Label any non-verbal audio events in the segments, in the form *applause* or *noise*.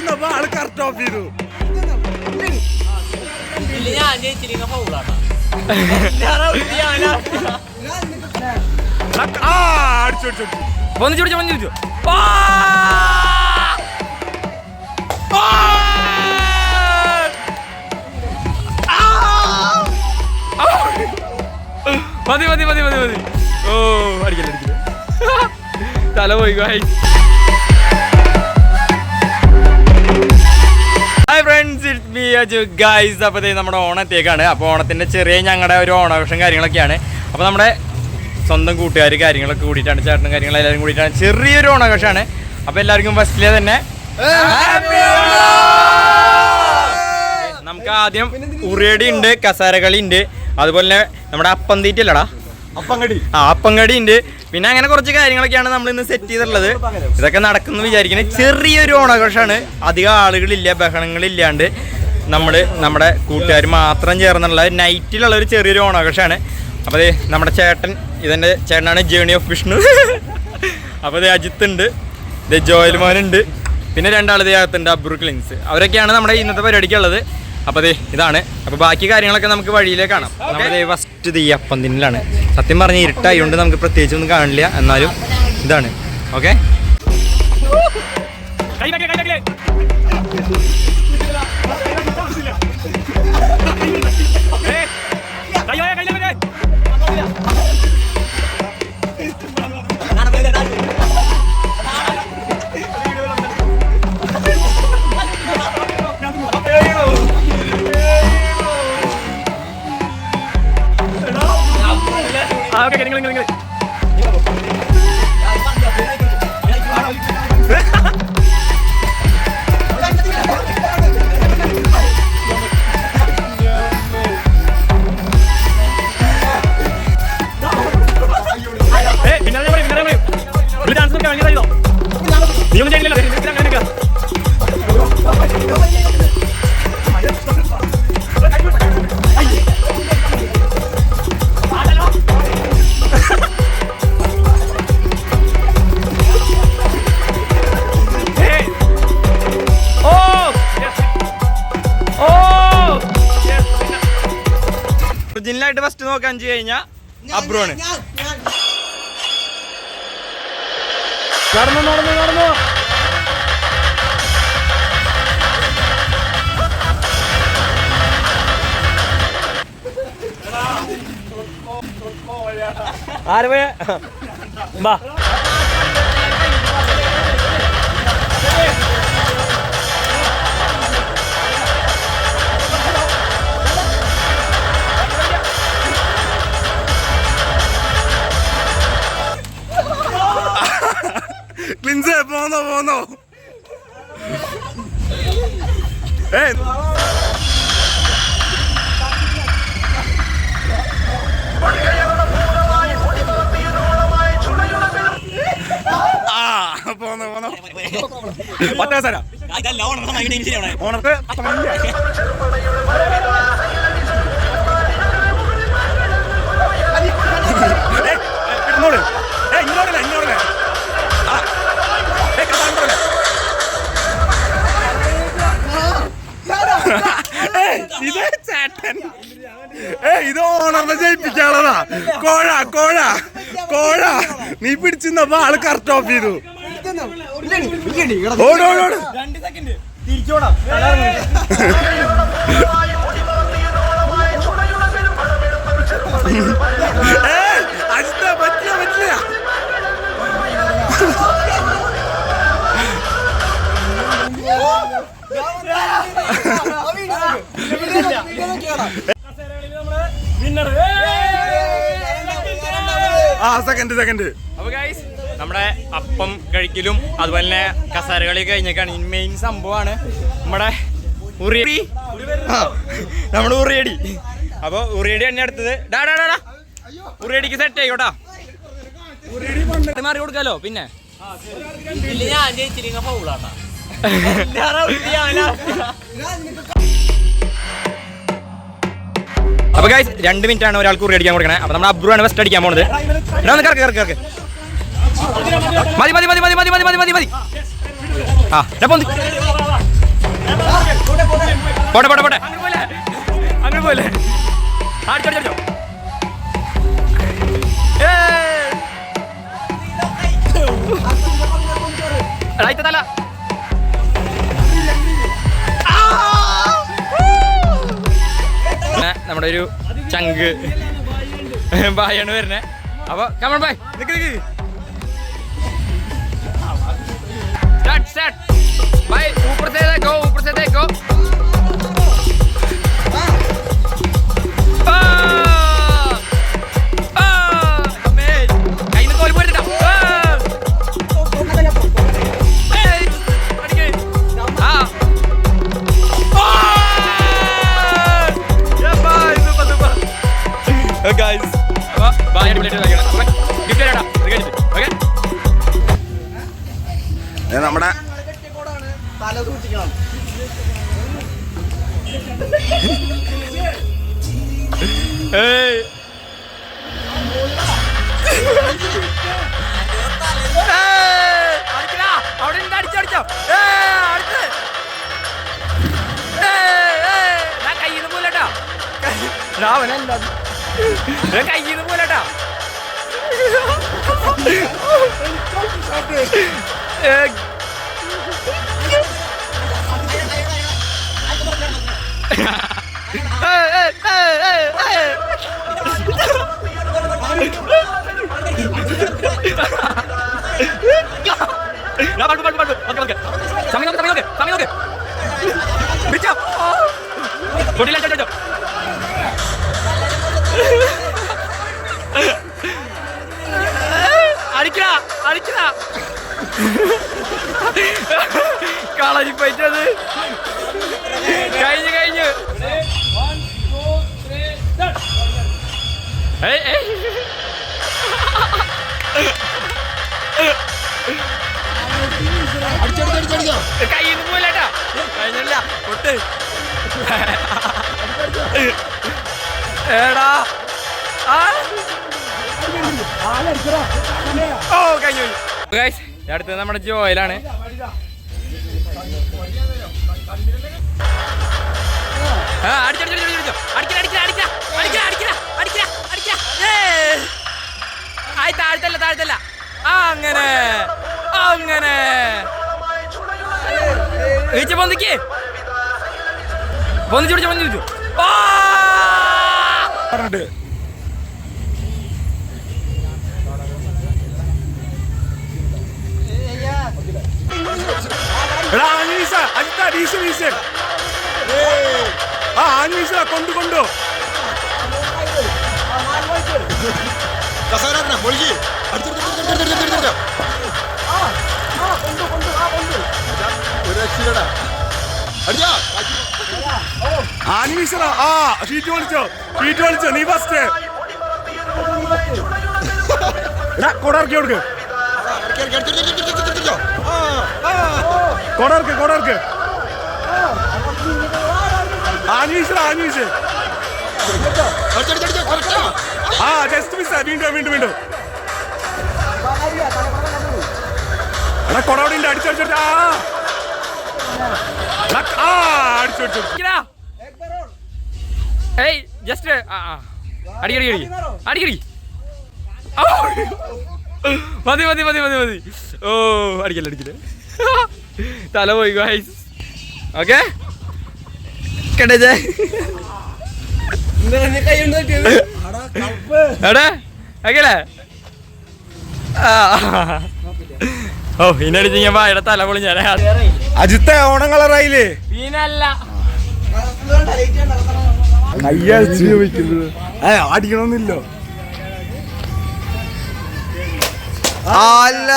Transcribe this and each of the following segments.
ചെന്നപ്പോ ആൾ കറക്റ്റ് ചെയ്തു. മതി മതി മതി മതി മതി. ഓ അടിക്കല്ല അടിക്കില്ല. തല പോയി hi friends it me Aju guys അപ്പോൾ ദേ നമ്മുടെ ഓണത്തേക്കാണ്. അപ്പോൾ ഓണത്തിന്റെ ചെറിയ ഞങ്ങളുടെ ഒരു ഓണാഘോഷം കാര്യങ്ങളൊക്കെയാണ്. അപ്പോൾ നമ്മുടെ സ്വന്തം കൂട്ടുകാർ കാര്യങ്ങളൊക്കെ കൂടിയിട്ടാണ് ചേട്ടനും കാര്യങ്ങളെല്ലാവരും കൂടിയിട്ടാണ് ചെറിയൊരു ഓണാഘോഷമാണ് അപ്പോൾ എല്ലാവർക്കും ഫസ്റ്റിലെ തന്നെ നമുക്ക് ആദ്യം ഉറിയടി ഉണ്ട് കസാരകളി ഉണ്ട്. അതുപോലെ തന്നെ നമ്മുടെ അപ്പം തീറ്റല്ലടാ അപ്പങ്ങടി ആ അപ്പങ്കടി ഉണ്ട്. പിന്നെ അങ്ങനെ കുറച്ച് കാര്യങ്ങളൊക്കെയാണ് നമ്മൾ ഇന്ന് സെറ്റ് ചെയ്തിട്ടുള്ളത്. ഇതൊക്കെ നടക്കുന്നു വിചാരിക്കുന്നത് ചെറിയൊരു ഓണാഘോഷമാണ്. അധികം ആളുകളില്ല ബഹളങ്ങളില്ലാണ്ട് നമ്മൾ നമ്മുടെ കൂട്ടുകാർ മാത്രം ചേർന്നുള്ള നൈറ്റിലുള്ള ഒരു ചെറിയൊരു ഓണാഘോഷമാണ്. അപ്പോൾ നമ്മുടെ ചേട്ടൻ ഇതെന്റെ ചേട്ടനാണ് ജേണി ഓഫ് വിഷ്ണു അപ്പോൾ ഇത് അജിത്ത് ഉണ്ട് ഇത് ജോയൽ മോനുണ്ട് പിന്നെ രണ്ടാളത് അകത്തുണ്ട് അബ്രു ക്ലിൻസ് അവരൊക്കെയാണ് നമ്മുടെ ഇന്നത്തെ പരിപാടിക്കുള്ളത് അപ്പോൾ അതെ ഇതാണ്. അപ്പോൾ ബാക്കി കാര്യങ്ങളൊക്കെ നമുക്ക് വഴിയിലേ കാണാം. നമ്മുടെ ഫസ്റ്റ് ഈ അപ്പം തിന്നലാണ് സത്യം പറഞ്ഞ ഇരുട്ടായതുകൊണ്ട് നമുക്ക് പ്രത്യേകിച്ച് ഒന്നും കാണില്ല. എന്നാലും ഇതാണ്. ഓക്കെ ഒറിജിനലായിട്ട് ഫസ്റ്റ് നോക്കാൻ വെച്ച് കഴിഞ്ഞാൽ അബ്രോണ്. നടന്നു നടന്നു നടന്നു. ആര് പോയ? ബാ. പോന്നോ പോന്നോ. ആ പോന്നോ പോന്നോ. ഒറ്റ സ്ഥലം. ഓണത്ത് നീ പിടിച്ചിരുന്നപ്പോ ആൾ കറക്റ്റ് ഓഫ് ചെയ്തു. അജിത്ത പറ്റില്ല പറ്റില്ല. ആ സെക്കൻഡ് സെക്കൻഡ് അപ്പോൾ ഗൈസ് നമ്മുടെ അപ്പം കഴിക്കലും അതുപോലെ തന്നെ കസാരകളി കഴിഞ്ഞേക്കാണ് ഇനി മെയിൻ സംഭവമാണ് നമ്മുടെ ഉറിയടി. നമ്മുടെ ഉറിയടി. അപ്പോൾ ഉറിയടി തന്നെ അടുത്തത് ഡാ ഡാ ഡാ ഉറിയടിക്ക് സെറ്റ് ആയിക്കോട്ടാ. മാറി കൊടുക്കാലോ പിന്നെ. ഞാൻ ജയിച്ചില്ലെങ്കിൽ അപ്പൊ ഗൈസ് രണ്ട് മിനിറ്റ് ആണ് ഒരാൾക്ക് ഉറി അടിക്കാൻ കൊടുക്കണേ. അപ്പൊ നമ്മുടെ അബ്രു ആണ് ഫസ്റ്റ് അടിക്കാൻ പോണത്. എടാ ഒന്ന് കറക്ക് കറക്ക് കറക്ക്. മതി മതി മതി മതി മതി മതി മതി മതി മതി. ആ പോന്ത്. പോട്ടെ പോട്ടെ പോട്ടെ. അങ്ങനെ പോലെ അടിച്ചോ റൈറ്റ് തല നമ്മുടെ ഒരു ചങ്ക്. ബായാണ് വരുന്നത് അപ്പൊ കമൺ ബൈ നിക്ക് നിക്ക്. proceder go, proceder go. ദാ അവനല്ല. ദാ കയ്യിന്ന് പോലെട്ടാ. ഏയ്. ഏയ്, ഏയ്, ഏയ്, ഏയ്, ഏയ്. ദാ പാട്ട്, പാട്ട്, പാട്ട്. Okay, okay. സമയം നോക്ക്, സമയം നോക്ക്, സമയം നോക്ക്. പിടിച്ചോ. പൊടിയില്ല, കളരി പറ്റത് കഴിഞ്ഞു കഴിഞ്ഞു. കയ്യിൽ പോയില്ലേട്ടാ കഴിഞ്ഞില്ല പൊട്ട് ആ. ഓ കഴിഞ്ഞു ഗൈസ് അടുത്തത് നമ്മുടെ ജോയിലാണ്. താഴ്ത്തല്ല താഴ്ത്തല്ല. അങ്ങനെ അങ്ങനെ. പൊന്തിക്ക്. പൊന്നിച്ചു ആ! പറഞ്ഞിട്ട് എടാ ആഞ്ഞീസ അജിത്ത ഡീസൽ ഡീസൽ ആ ആഞ്ഞീസ കൊണ്ടു കൊണ്ടു ആഞ്ഞീസ ആ ഷീറ്റ് വലിച്ചോ ഷീറ്റ് വലിച്ചോ നീ ഫസ്റ്റ് എടാ കൊടർക്കി കൊടുക്ക് കൊടർക്ക് കൊടർക്ക്. ആഞ്ഞീസ് ആഞ്ഞീസ് ആ ജസ്റ്റ് മിസ് വീണ്ടും വീണ്ടും വീണ്ടും. എടാ കൊടോടിന്റെ അടിച്ചടിച്ചിട്ട് ആ. അടിച്ചടിച്ചു ഇരിക്കടാ. ഏയ് ജസ്റ്റ് അടിക്കടി അടിക്കടി. അടി മതി മതി മതി മതി മതി. ഓ അടിക്കല്ല അടിക്കല്ലേ. *laughs* തല പോയി ഗൈസ് ഓക്കെ? കേട്ടേ എടാ ഓക്കെല്ലേ ഓ വായുടെ തല പൊളി ഞാൻ അജിത്തെ ഓണം കളറായില്ലേ പിന്നല്ല കയ്യടിച്ച് ചോദിക്കുന്നത് ഏ അടിക്കണമെന്നില്ലോ. അല്ല.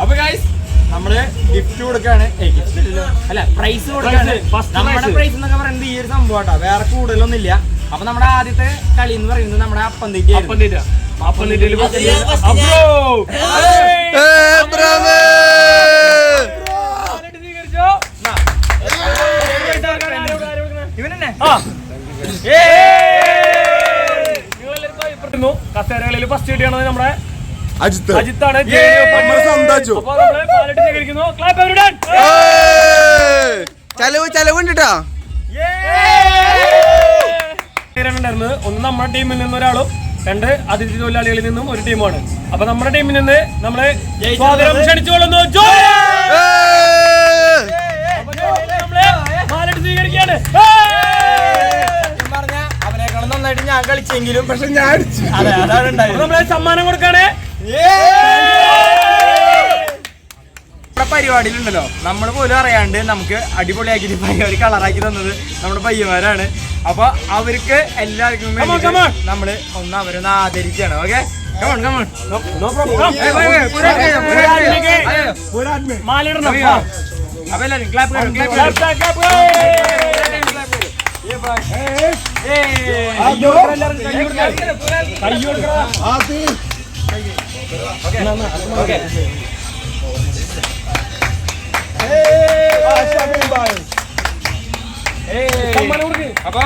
അപ്പൊ ഗൈസ് നമ്മൾ ഗിഫ്റ്റ് കൊടുക്കാണ്. അല്ല പ്രൈസ് കൊടുക്കാണ്. നമ്മുടെ പ്രൈസ് എന്നൊക്കെ പറയുന്നത് ഈ ഒരു സംഭവം വേറെ കൂടുതലൊന്നും ഇല്ല അപ്പൊ നമ്മുടെ ആദ്യത്തെ കളി എന്ന് പറയുന്നത് നമ്മുടെ അപ്പം തീറ്റ ഇവനെന്നെ കസേരകളിൽ ഫസ്റ്റ് കിട്ടിയാണത് നമ്മുടെ അജിത്ത്. അജിത്താണ്. ചെലവ് ചെലവുണ്ട് കേട്ടോ ഉണ്ടായിരുന്നത് ഒന്ന് നമ്മുടെ ടീമിൽ നിന്ന് ഒരാളും രണ്ട് അതിഥി തൊഴിലാളികളിൽ നിന്നും ഒരു ടീമാണ് അപ്പൊ നമ്മുടെ ടീമിൽ നിന്ന് നമ്മൾ സ്വാഗതം ക്ഷണിച്ചുകൊള്ളുന്നു. സ്വീകരിക്കുകയാണ്. അവനേക്കാളും നന്നായിട്ട് ഞാൻ കളിച്ചെങ്കിലും പക്ഷെ ഞാൻ അതെ അതാണ് നമ്മൾ സമ്മാനം കൊടുക്കാണ് നമ്മുടെ പരിപാടിയിലുണ്ടല്ലോ. നമ്മൾ പോലും അറിയാണ്ട് നമുക്ക് അടിപൊളിയാക്കി പരിപാടി കളറാക്കി തന്നത് നമ്മുടെ പയ്യന്മാരാണ്. അപ്പൊ അവർക്ക് എല്ലാവർക്കും. നമ്മൾ ഒന്ന് അവരൊന്ന് ആദരിക്കുകയാണ് ഓക്കെ അപ്പൊ എല്ലാവരും ക്ലാപ്പ് ക്ലാപ്പ് ക്ലാപ്പ് clap, അപ്പൊ?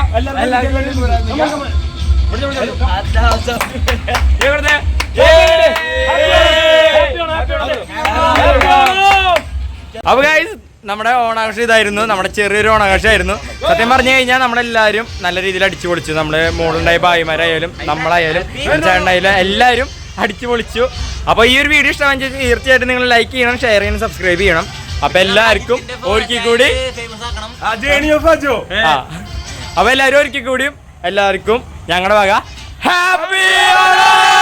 അപ്പൊ ഗൈസ് നമ്മുടെ ഓണാഘോഷം ഇതായിരുന്നു. നമ്മുടെ ചെറിയൊരു ഓണാഘോഷമായിരുന്നു. സത്യം പറഞ്ഞു കഴിഞ്ഞാൽ നമ്മളെല്ലാവരും നല്ല രീതിയിൽ അടിച്ചു പൊളിച്ചു. നമ്മുടെ മോളുണ്ടായ ഭായിമാരായാലും നമ്മളായാലും ചേട്ടനായാലും എല്ലാവരും അടിച്ചു പൊളിച്ചു. അപ്പൊ ഈ ഒരു വീഡിയോ ഇഷ്ടമെങ്കിൽ തീർച്ചയായിട്ടും നിങ്ങൾ ലൈക്ക് ചെയ്യണം ഷെയർ ചെയ്യണം സബ്സ്ക്രൈബ് ചെയ്യണം. അപ്പൊ എല്ലാവർക്കും ഒരിക്കൽ കൂടി അപ്പൊ എല്ലാവരും ഒരിക്കൽ കൂടിയും എല്ലാവർക്കും ഞങ്ങളുടെ വക ഹാപ്പി ഓണം